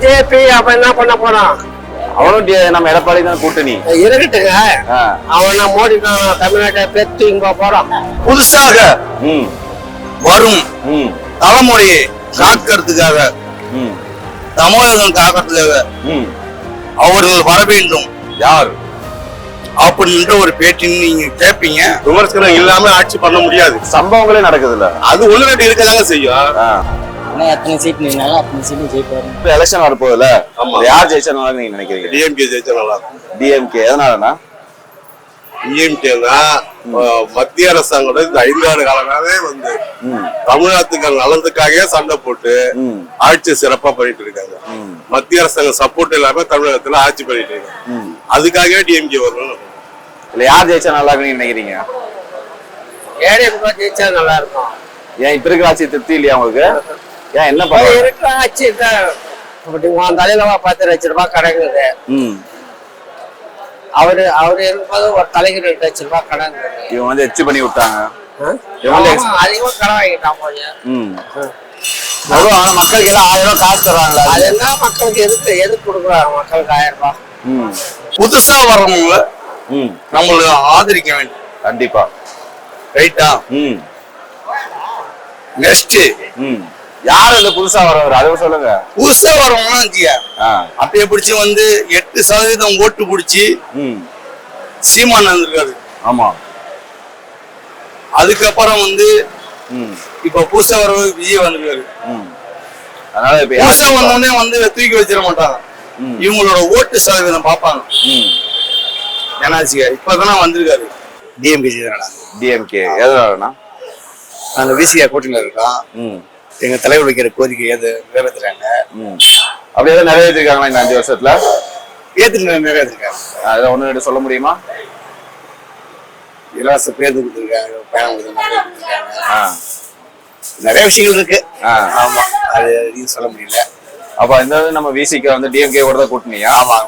BJP அப்ப என்ன பண்ண போறான்? அவனும் நம்ம எடப்பாடி தான் கூட்டணி. இருக்கட்டுங்க. அவன் மோடி தான் தமிழ்நாட்டை பெற்று இங்க போறான். புதுசாக ம். வரும் ம். தலைமுறையை காக்கிறதுக்காக ம். தமிழகம் காக்கிறதுக்காக ம். அவர்கள் வர வேண்டும். யார்? அப்படின்ற ஒரு பேட்டின்னு நீங்க கேட்பீங்க விமர்சனம் இல்லாம ஆட்சி பண்ண முடியாது. சம்பவங்களே நடக்குதுல்ல. அது ஒண்ணு ரெண்டு இருக்கதாங்க செய்யும். ஆனால் எத்தனை சீட் நின்னாலும் அத்தனை சீட்டும் ஜெயிப்பாரு இப்ப எலெக்ஷன் வரப்போகுதுல ஆமா. யார் ஜெயிச்சா நல்லா நீங்க நினைக்கிறீங்க? டிஎம்கே ஜெயிச்சா நல்லா இருக்கும் டிஎம்கே எதனாலனா டிஎம்கேனா மத்திய அரசாங்கம் இந்த ஐந்தாண்டு காலமாவே வந்து தமிழ்நாட்டுக்கு நலத்துக்காகவே சண்டை போட்டு ஆட்சி சிறப்பா பண்ணிட்டு இருக்காங்க. மத்திய அரசாங்கம் சப்போர்ட் இல்லாம தமிழகத்துல ஆட்சி பண்ணிட்டு இருக்காங்க. அதுக்காகவே டிஎம்கே வரணும். இல்ல யார் ஜெயிச்சா நல்லா இருக்குன்னு நினைக்கிறீங்க? ஏடிஎம்கே ஜெயிச்சா நல்லா இருக்கும் ஏன் இப்ப இருக்கிற ஆட்சி திருப்தி இல்லையா உங்களுக்கு? ஏன் என்ன பண்ண? இருக்கிற ஆட்சி தான் இப்படி உன் தலையில பத்து லட்ச ரூபாய் கிடக்குது ம். அவரு அவரு இருக்கும்போது ஒரு தலைக்கு ரெண்டு லட்ச ரூபாய் கடன். இவங்க வந்து எச்சு பண்ணி விட்டாங்க. அதிகமா கடன் வாங்கிட்டான் போய் ம். அவ்வளோ ஆனா மக்களுக்கு எல்லாம் ஆயிரம் ரூபாய் காசு தர்றாங்களா அது? என்ன மக்களுக்கு எதுக்கு எதுக்கு கொடுக்குறாங்க மக்களுக்கு ஆயிரம் ரூபாய்? ம். புதுசா வர்றவங்க ம். நம்மள ஆதரிக்க வேண்டும். கண்டிப்பா. ரைட்டா ம். நெக்ஸ்ட் ம். யார் அந்த புதுசா வரவர்? அதை சொல்லுங்க. புதுசா ஆ. அப்படியே பிடிச்சி வந்து எட்டு சதவீதம் ஓட்டு பிடிச்சி சீமான் வந்திருக்காரு. ஆமா. அதுக்கப்புறம் வந்து இப்ப புதுசா வர விஜய் வந்திருக்காரு. அதனால இப்ப புதுசா வந்தோடனே வந்து தூக்கி வச்சிட மாட்டாங்க. இவங்களோட ஓட்டு சதவீதம் பார்ப்பாங்க. ஏன்னாச்சுக்க இப்பதானே வந்திருக்காரு. டிஎம்கே டிஎம்கே எதனாலனா நாங்க விசிகா கூட்டணியில் இருக்கோம் ம். எங்க தலைவர் வைக்கிற கோரிக்கை எது நிறைவேற்றுறாங்க ம். அப்படி எதாவது நிறைவேற்றிருக்காங்களா இந்த அஞ்சு வருஷத்துல? ஏத்து நிறைவேற்றிருக்காங்க. அதை ஒன்று சொல்ல முடியுமா? இலவச பேருந்து கொடுத்துருக்காங்க பயணம் கொடுத்துருக்காங்க. நிறைய விஷயங்கள் இருக்கு. ஆமா அது இது சொல்ல முடியல. அப்ப இந்த நம்ம விசிக்கு வந்து டிஎம்கே கூட தான் கூட்டணியா? ஆமா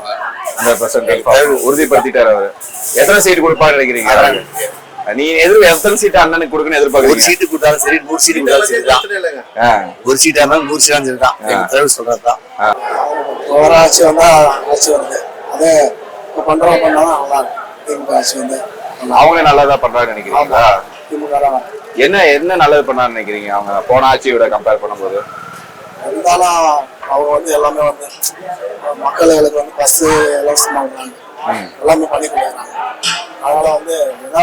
ஹண்ட்ரட் பர்சன்ட் உறுதிப்படுத்திட்டாரு அவரு. எத்தனை சீட் கொடுப்பாரு நினைக்கிறீங்க? நீ எதிர் எத்தனை சீட் அண்ணனுக்கு கொடுக்கணும் ஒரு எதிர்பார்க்கறீங்க சீட்டு கொடுத்தாலும் சரி நூறு சீட்டு கொடுத்தாலும் சரி தான் ஆ, ஒரு சீட்டா இருந்தாலும் நூறு சீட்டா சரி தான் எங்க தலைவர் சொல்றதுதான். ஒரு ஆட்சி வந்தா ஆட்சி வருது. அதே இப்போ பண்றவங்க பண்ணாதான் நல்லா இருக்கும். திமுக ஆட்சி வந்து அவங்க நல்லதா பண்றாங்கன்னு நினைக்கிறீங்களா? திமுக தான். என்ன என்ன நல்லது பண்ணாருன்னு நினைக்கிறீங்க அவங்க? போன ஆட்சியோட கம்பேர் பண்ணும்போது. இருந்தாலும் அவங்க வந்து எல்லாமே வந்து மக்களுக்கு வந்து பஸ் இலவசமாக எல்லாமே பண்ணி கொடுக்குறாங்க அதனால வந்து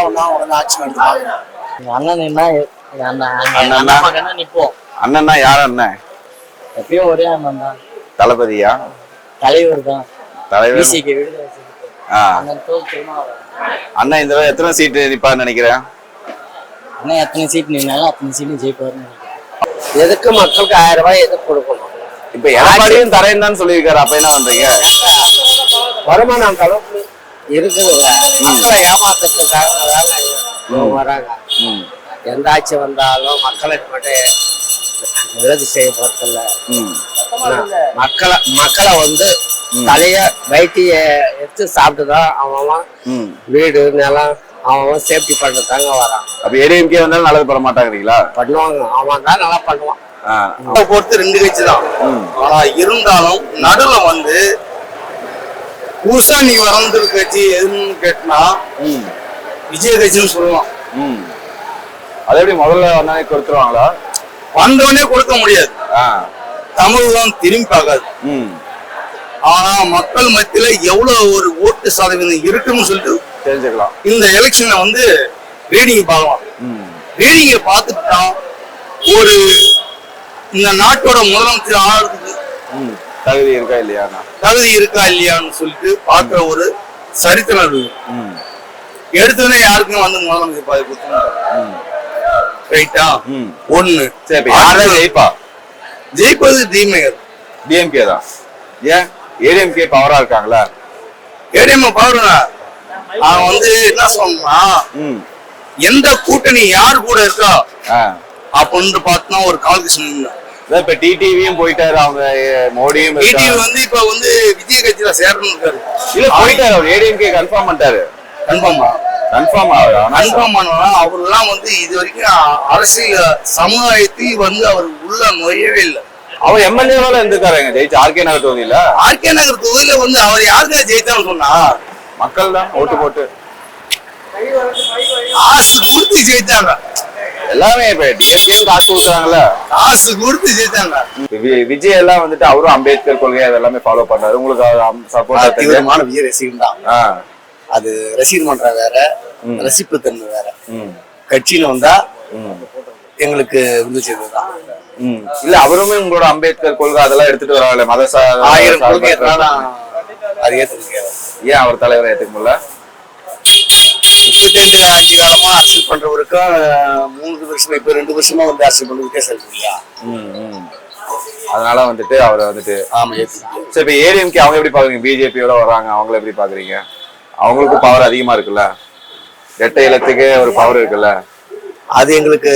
ஒன்றா உடனே ஆக்ஷன் எடுத்து பார்க்கணும் எங்க அண்ணன் எங்க அண்ணன்? அண்ணன் நிப்போம் அண்ணன்னா யார் அண்ணன் எப்பயும் ஒரே அண்ணன் தான். தளபதியா? தலைவர் தான். தலைவர். அண்ணன் இந்த தடவை எத்தனை சீட்டு நிப்பான்னு நினைக்கிறேன்? அண்ணன் எத்தனை சீட் நின்னாலும் அத்தனை சீட்டும் ஜெயிப்பாருன்னு நினைக்கிறேன். எதுக்கு மக்களுக்கு ஆயிரம் ரூபாய் எதுக்கு கொடுக்கணும்? இப்ப எடப்பாடியும் தரேன்னு தான் சொல்லியிருக்காரு. அப்ப என்ன பண்றீங்க? வருமானம் அந்த அளவுக்கு இருக்குதுங்க. மக்களை தாங்க இவங்க வராங்க. ம். எந்த ஆட்சி வந்தாலும் மக்களுக்கு மட்டும் நல்லது செய்ய போறதில்ல. ம். மக்களை மக்களை வந்து தலைய வைத்திய எடுத்து சாப்பிட்டுதான் அவன் வீடு நிலம் அவன் சேஃப்டி பண்றதாங்க வரான். அப்ப ஏடிஎம்கே வந்தாலும் நல்லது பண்ண மாட்டாங்கிறீங்களா? பண்ணுவாங்க. அவன் தான் நல்லா பண்ணுவான். பொறுத்து ரெண்டு கட்சி தான். ஆனா இருந்தாலும் நடுவுல வந்து புதுசா நீ வளர்ந்துருக்க கட்சி எதுன்னு கேட்டினா ம். விஜய் கட்சின்னு சொல்லலாம் ம். அது எப்படி முதல்ல வந்தாலே கொடுத்துருவாங்களா? வந்தவனே கொடுக்க முடியாது. தமிழகம் திரும்பி பார்க்காது. ம். ஆனா மக்கள் மத்தியில எவ்வளவு ஒரு ஓட்டு சதவீதம் இருக்குன்னு சொல்லிட்டு தெரிஞ்சுக்கலாம். இந்த எலெக்ஷனை வந்து ரீடிங் பார்க்கலாம். ம். ரீடிங்கை பார்த்துட்டா ஒரு இந்த நாட்டோட முதலமைச்சர் ம். தகுதி இருக்கா இல்லையாண்ணா தகுதி இருக்கா இல்லையான்னு சொல்லிட்டு பார்க்குற ஒரு சரித்திரம் ம். எடுத்தோடனே யாருக்கும் வந்து முதலமைச்சர் பதவி கொடுத்தாங்க ம். ரைட்டா? ஒண்ணு. சரி யாரும் ஜெயிப்பா? ஜெயிப்பது தீமையர் டிஎம்கே தான். ஏன்? ஏடிஎம்கே பவரா இருக்காங்களா ஏடிஎம் பாருங்க அவன் வந்து என்ன சொன்னா எந்த கூட்டணி யார் கூட இருக்கா? அப்படின்னு பார்த்தா ஒரு கால்குலேஷன் அதான் இப்ப டிடிவியும் போயிட்டாரு அவங்க மோடியும் டிடிவி. வந்து இப்ப வந்து விஜய் கட்சியில சேரணும் இருக்காரு. இல்ல போயிட்டாரு அவர் ஏடிஎம்கே கன்ஃபார்ம் பண்ணிட்டாரு. கன்ஃபார்மா? கன்ஃபார்ம் கன்ஃபார்ம் பண்ணலாம் அவர்லாம் வந்து இது வரைக்கும் அரசியல் சமுதாயத்தில் வந்து அவர் உள்ள நுழையவே இல்லை. அவர் எம்எல்ஏவால இருந்திருக்காருங்க ஜெயிச்சு ஆர்கே நகர் தொகுதியில. ஆர்கே நகர் தொகுதியில வந்து அவர் யாருக்கா ஜெயிச்சான்னு சொன்னா? மக்கள் தான் ஓட்டு போட்டு. காசு கொடுத்து ஜெயிச்சாங்க எல்லாமே இப்ப டிஎம்கே காசு கொடுக்குறாங்கல்ல. காசு கொடுத்து ஜெயிச்சாங்க. விஜய் எல்லாம் வந்துட்டு அவரும் அம்பேத்கர் கொள்கை அதெல்லாமே ஃபாலோ பண்றாரு உங்களுக்கு சப்போர்ட் தீவிரமான விஜய் ரசிகன் தான். அது ரசிகர் மன்றம் வேற. ரசிப்பு தன்மை வேற. ம். கட்சின்னு வந்தா எங்களுக்கு சேர்ந்ததுதான் ம். இல்ல அவருமே உங்களோட அம்பேத்கர் கொள்கை அதெல்லாம் எடுத்துட்டு வராங்கல்ல மத ஆயிரம் கொள்கை அது ஏற்றுக்க ஏன் அவர் தலைவரை ஏத்துக்க முடியல? முப்பத்தஞ்சு அஞ்சு காலமா அரசியல் பண்றவருக்கும் மூணு வருஷமா இப்ப ரெண்டு வருஷமா வந்து அரசியல் பண்ண வித்தியாசம் இருக்கு இல்லையா ம், ம். அதனால வந்துட்டு அவரை வந்துட்டு ஆமா சரி இப்ப ஏடிஎம்கே அவங்க எப்படி பாக்குறீங்க? பிஜேபியோட வராங்க அவங்கள எப்படி பாக்குறீங்க? அவங்களுக்கும் பவர் அதிகமா இருக்குல்ல? ரெட்டை இலத்துக்கு ஒரு பவர் இருக்குல்ல? அது எங்களுக்கு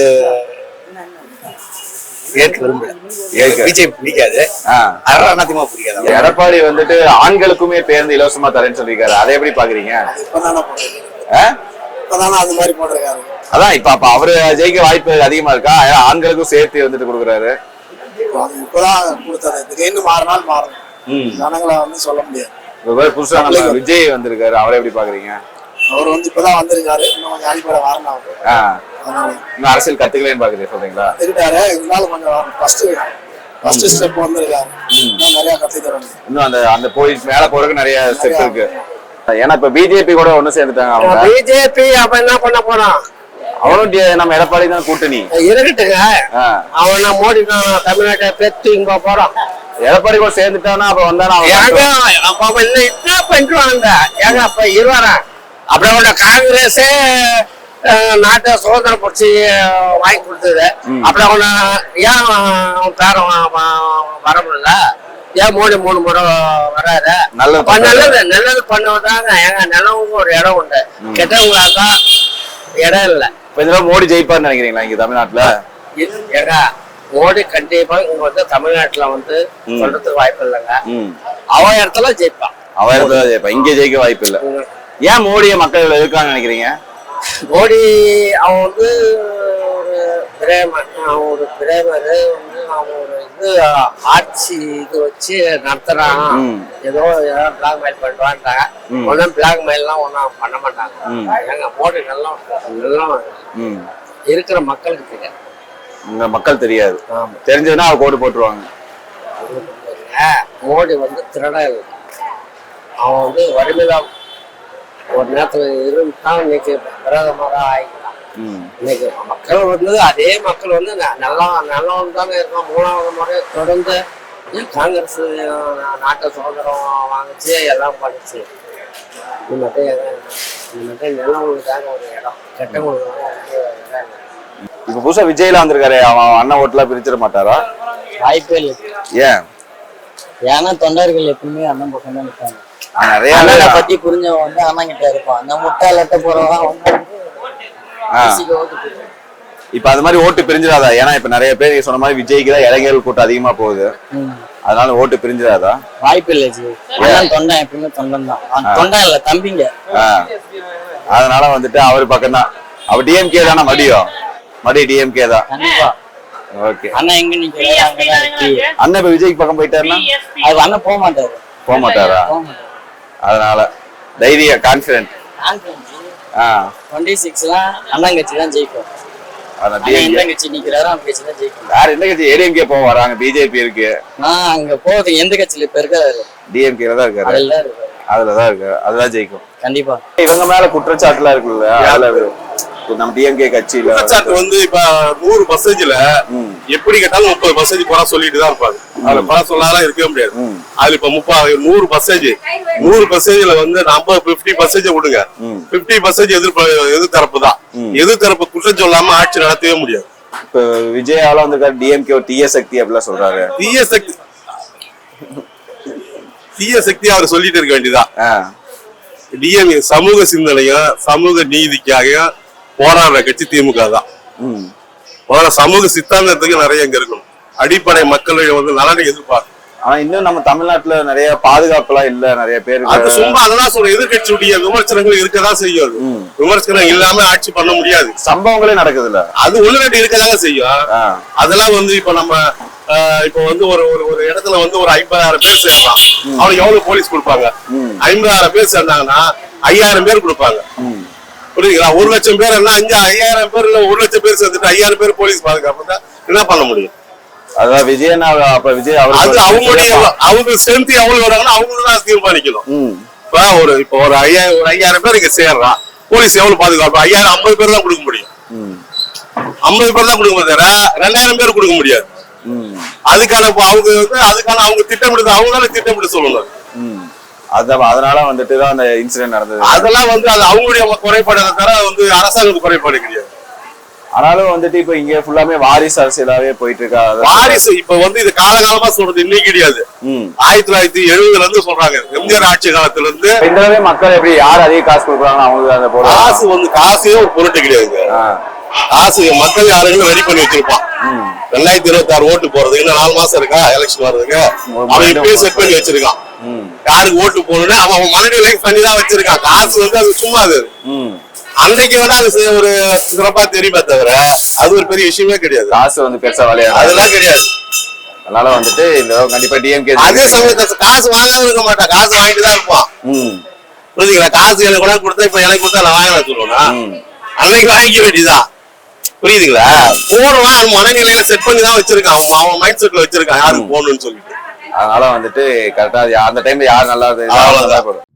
எடப்பாடி வந்துட்டு ஆண்களுக்குமே பேருந்து இலவசமா தரேன்னு சொல்லியிருக்காரு. அதை எப்படி பாக்குறீங்க? இப்பதானே அது மாதிரி போட்டிருக்காரு. அதான் இப்ப அப்ப அவரு ஜெயிக்க வாய்ப்பு அதிகமா இருக்கா? ஆண்களுக்கும் சேர்த்து வந்துட்டு கொடுக்குறாரு. இப்பதான் கொடுத்தது. திடீர்னு மாறினால் மாறும். ம். ஜனங்களை வந்து சொல்ல முடியாது. புதுசா நம்ம விஜய் வந்திருக்காரு. அவரை எப்படி பாக்குறீங்க? அவர் வந்து இப்பதான் வந்திருக்காரு. இன்னும் கொஞ்சம் அடிப்படை வரணும் இன்னும் அரசியல் கத்துக்கலன்னு பாக்குறீங்க சொல்றீங்களா? இருக்காரு இருந்தாலும் கொஞ்சம் ஃபர்ஸ்ட் ஃபர்ஸ்ட் ஸ்டெப் வந்திருக்காரு. இன்னும் நிறைய கத்துக்கிறாங்க இன்னும் அந்த அந்த போய் மேல போறதுக்கு நிறைய ஸ்டெப் இருக்கு. ஏன்னா இப்ப பிஜேபி கூட ஒண்ணு சேர்ந்துட்டாங்க அவங்க. பிஜேபி அப்ப என்ன பண்ண போறான்? அவனும் நம்ம எடப்பாடி தான் கூட்டணி. இருக்கட்டுங்க. அவன் மோடி தான் தமிழ்நாட்டை பெற்று இங்க போறான். எடப்பாடி கூட சேர்ந்துட்டானா அப்ப வந்தானா அப்ப என்ன என்ன பண்ணிடுவாங்க ஏங்க அப்ப இருவாரா அப்புறம் அவனோட காங்கிரஸே நாட்டை சுதந்திரம் பிடிச்சி வாங்கி கொடுத்தது. அப்புறம் அவனை ஏன் அவன் பேரன் ஏன் மோடி மூணு முறை வராரு? நல்லது நல்லது நல்லது பண்ணுவதாங்க ஏங்க நல்லவங்க ஒரு இடம் உண்டு. கெட்டவங்களாக்கா இடம் இல்லை. இப்ப மோடி ஜெயிப்பார்னு நினைக்கிறீங்களா இங்க தமிழ்நாட்டுல? ஏங்க மோடி கண்டிப்பா இங்க வந்து தமிழ்நாட்டுல வந்து சொல்றதுக்கு வாய்ப்பு இல்லைங்க. ம். அவன் இடத்துல ஜெயிப்பான். அவன் இடத்துல ஜெயிப்பா இங்க ஜெயிக்க வாய்ப்பு இல்ல. ஏன் மோடியை மக்கள் எதிர்க்கிறாங்கன்னு நினைக்கிறீங்க? மோடி அவன் வந்து ஒரு பிரேமன் அவன் ஒரு பிரேமர் வந்து அவன் ஒரு இது ஆட்சி இது வச்சு நடத்துறான். ஏதோ ஏதோ பிளாக் மெயில் பண்றான்றாங்க ஒன்றும் பிளாக் மெயில்லாம் ஒன்றும் பண்ண மாட்டாங்க ஏங்க மோடி நல்லா நல்லா இருக்கிற மக்களுக்கு தெரியாது. மக்கள் தெரியாது. தெரிஞ்சதுன்னா அவ கோடு போட்டுருவாங்க. மோடி வந்து திருடன் இல்லை. அவன் வந்து வறுமையில ஒரு நேரத்துல இருந்தான் இன்னைக்கு பிரதமராக ம் இன்னைக்கு மக்கள் வந்து அதே மக்கள் வந்து நல்லா நல்லவன் தானே இருக்கான். மூணாவது முறை தொடர்ந்து காங்கிரஸ் நாட்டை சுதந்திரம் வாங்குச்சு எல்லாம் பண்ணுச்சு. இது மட்டும் இது மட்டும் நல்லவங்களுக்கு தாங்க ஒரு இடம். கெட்டவங்களுக்கு வந்து இடம் இல்லை. இப்ப புதுசா விஜய்ல வந்திருக்காரு அவன் அண்ணன் ஓட்டுல பிரிச்சிட மாட்டாரா? வாய்ப்பே இல்லை. ஏன்? ஏன்னா தொண்டர்கள் எப்பவுமே அண்ணன் பக்கம் தான் நிற்பாங்க நிறைய பத்தி புரிஞ்சவன் வந்து அண்ணன் கிட்ட இருப்பான். அந்த முட்டாளட்ட போறவன் வந்து ஆ. பேசிக்க ஓட்டு போடுவான். இப்ப அது மாதிரி ஓட்டு பிரிஞ்சிடாதா? ஏன்னா இப்ப நிறைய பேர் சொன்ன மாதிரி விஜய்க்கு தான் இளைஞர்கள் கூட்டம் அதிகமா போகுது. அதனால ஓட்டு பிரிஞ்சிடாதா? வாய்ப்பு இல்லை ஜி. தொண்டன் எப்பவுமே தொண்டன் தான். தொண்டன் இல்ல தம்பிங்க. அதனால வந்துட்டு அவர் பக்கம் தான். அவர் டிஎம்கே தானே மடியும் மடி டிஎம்கே தான். ஓகே. அண்ணன் எங்க இருக்கு. அண்ணன் இப்ப விஜய்க்கு பக்கம் போயிட்டாருன்னா? அது அண்ணன் போக மாட்டாரு. போக மாட்டாரா? அதனால தைரிய கான்பிடன்ட் டுவெண்ட்டி சிக்ஸ்லாம் அண்ணன் கட்சி தான் ஜெயிக்கும். எந்த கட்சி நிக்கிறாரோ அந்த கட்சி தான் ஜெயிக்கும். வேற எந்த கட்சி? ஏடிஎம்கே போக வராங்க பிஜேபி இருக்கு. நான் அங்க போகுது எந்த கட்சியில இப்ப இருக்காரு டிஎம்கே தான் இருக்காரு. அதுல தான் இருக்காரு. அதுலதான் இருக்கு அதுதான் ஜெயிக்கும். கண்டிப்பா. இவங்க மேல குற்றச்சாட்டுலாம் இருக்குல்ல அதுல நம்ம டிஎம்கே கட்சியில குற்றச்சாட்டு வந்து இப்ப நூறு பர்சன்டேஜ்ல. எப்படி கேட்டாலும் முப்பது பர்சன்டேஜ் குறை சொல்லிட்டு தான் இருப்பாங்க அதுல குறை சொல்லாதான் இருக்கவே முடியாது. அதுல இப்ப முப்பது நூறு பர்சன்டேஜ் நூறு பர்சன்டேஜ்ல வந்து நம்ம பிப்டி பர்சன்டேஜ் விடுங்க. பிப்டி பர்சன்டேஜ் எதிர்ப்பு எதிர்த்தரப்பு தான். எதிர்த்தரப்பு குற்றம் சொல்லாம ஆட்சி நடத்தவே முடியாது இப்ப விஜயால வந்திருக்காரு டிஎம்கே தீய சக்தி அப்படிலாம் சொல்றாரு தீய சக்தி தீய சக்தி அவர் சொல்லிட்டு இருக்க வேண்டியதா ஆ. டிஎம் சமூக சிந்தனையும் சமூக நீதிக்காக போராடுற கட்சி திமுக தான். முதல்ல சமூக சித்தாந்தத்துக்கு நிறைய இங்க இருக்கணும். அடிப்படை மக்களுடைய வந்து நலனை எதிர்பார்க்கும் ஆனா இன்னும் நம்ம தமிழ்நாட்டுல நிறைய பாதுகாப்புலாம் இல்ல நிறைய அது பேருக்கு சும்மா அதெல்லாம் சொல்ற எதிர்கட்சியுடைய விமர்சனங்கள் இருக்கதான் செய்யும் அது. விமர்சனம் இல்லாம ஆட்சி பண்ண முடியாது. சம்பவங்களே நடக்குதுல்ல. அது ஒண்ணு ரெண்டு இருக்கதாங்க செய்யும். அதெல்லாம் வந்து இப்ப நம்ம இப்போ வந்து ஒரு ஒரு ஒரு இடத்துல வந்து ஒரு ஐம்பதாயிரம் பேர் சேர்றான் அவனுக்கு எவ்வளவு போலீஸ் கொடுப்பாங்க? ஐம்பதாயிரம் பேர் சேர்ந்தாங்கன்னா ஐயாயிரம் பேர் கொடுப்பாங்க. புரியுதுங்களா ஒரு லட்சம் பேர் என்ன அஞ்சு ஐயாயிரம் பேர் இல்ல ஒரு லட்சம் பேர் சேர்த்துட்டு ஐயாயிரம் பேர் போலீஸ் பாதுகாப்பு தான் என்ன பண்ண முடியும் அதான் விஜயன் அவ- அப்ப விஜய் அது அவருக்கு அவங்களுடைய அவங்க ஸ்ட்ரென்த் எவ்வளவு வராங்கன்னா அவங்க தான் தீர்மானிக்கணும். இப்ப ஒரு இப்போ ஒரு ஐயாயிரம் ஒரு ஐயாயிரம் பேர் இங்க சேர்றான் போலீஸ் எவ்வளவு பாதுகாப்பு ஐயாயிரம் ஐம்பது பேர் தான் கொடுக்க முடியும். ஐம்பது பேர் தான் கொடுக்க முடியாது ரெண்டாயிரம் பேர் கொடுக்க முடியாது. அதுக்கான அவங்க வந்து அதுக்கான அவங்க திட்டமிடுது அவங்களால திட்டமிட்டு சொல்லணும். அதான் அதனால வந்துட்டு தான் அந்த இன்சிடென்ட் நடந்தது. அதெல்லாம் வந்து அது அவங்களுடைய குறைபாடு தவிர அது வந்து அரசாங்கத்துக்கு குறைபாடு கிடையாது. ஆனாலும் வந்துட்டு இப்ப இங்க ஃபுல்லாமே வாரிசு அரசியலாவே போயிட்டு இருக்கா வாரிசு இப்ப வந்து இது காலகாலமா சொல்றது இன்னைக்கு கிடையாது. ஆயிரத்தி தொள்ளாயிரத்தி எழுபதுல இருந்து சொல்றாங்க. எம்ஜிஆர் ஆட்சி காலத்துல இருந்து இந்த மக்கள் எப்படி யார் அதிக காசு கொடுக்குறாங்களோ அவங்களுக்கு அந்த பொருள் காசு வந்து காசே ஒரு பொருட்டு கிடையாதுங்க ஆ. காசு மக்கள் யாருன்னு ரெடி பண்ணி வச்சிருப்பான். ரெண்டாயிரத்தி இருபத்தி ஆறு ஓட்டு போறது இன்னும் நாலு மாசம் இருக்கா எலெக்ஷன் வர்றதுக்கு? அவன் இப்பயே செட் பண்ணி வச்சிருக்கான். யாருக்கு ஓட்டு போகணும்னு அவன் அவன் மனநிலை லைஃப் பண்ணி தான் வச்சிருக்கான். காசு வந்து அது சும்மா அது. ம். அன்றைக்கு வேணா அது ஒரு சிறப்பா தெரியுமே தவிர அது ஒரு பெரிய விஷயமே கிடையாது. காசு வந்து பெருசா விளையாடு அதெல்லாம் கிடையாது. அதனால வந்துட்டு இந்த கண்டிப்பா டிஎம்கே அதே சமயத்தை காசு வாங்காம இருக்க மாட்டான். காசு வாங்கிட்டு தான் இருப்பான். ம். புரியுதுங்களா காசு எனக்கு கூட கொடுத்தா இப்ப எனக்கு கொடுத்தா நான் வாங்கலாம் சொல்லுவேன்னா அன்னைக்கு வாங்கிக்க வேண்டியதுதான் புரியுதுங்களா? போடுவான் அவன் மனநிலையில செட் பண்ணி தான் வச்சிருக்கான். அவன் அவன் மைண்ட் செட்ல வச்சிருக்கான். யாருக்கு போகணும்னு சொல்லிட்டு. அதனால வந்துட்டு கரெக்டா அந்த டைம்ல யார் நல்லா அவ்வளவுதான். இருந்தா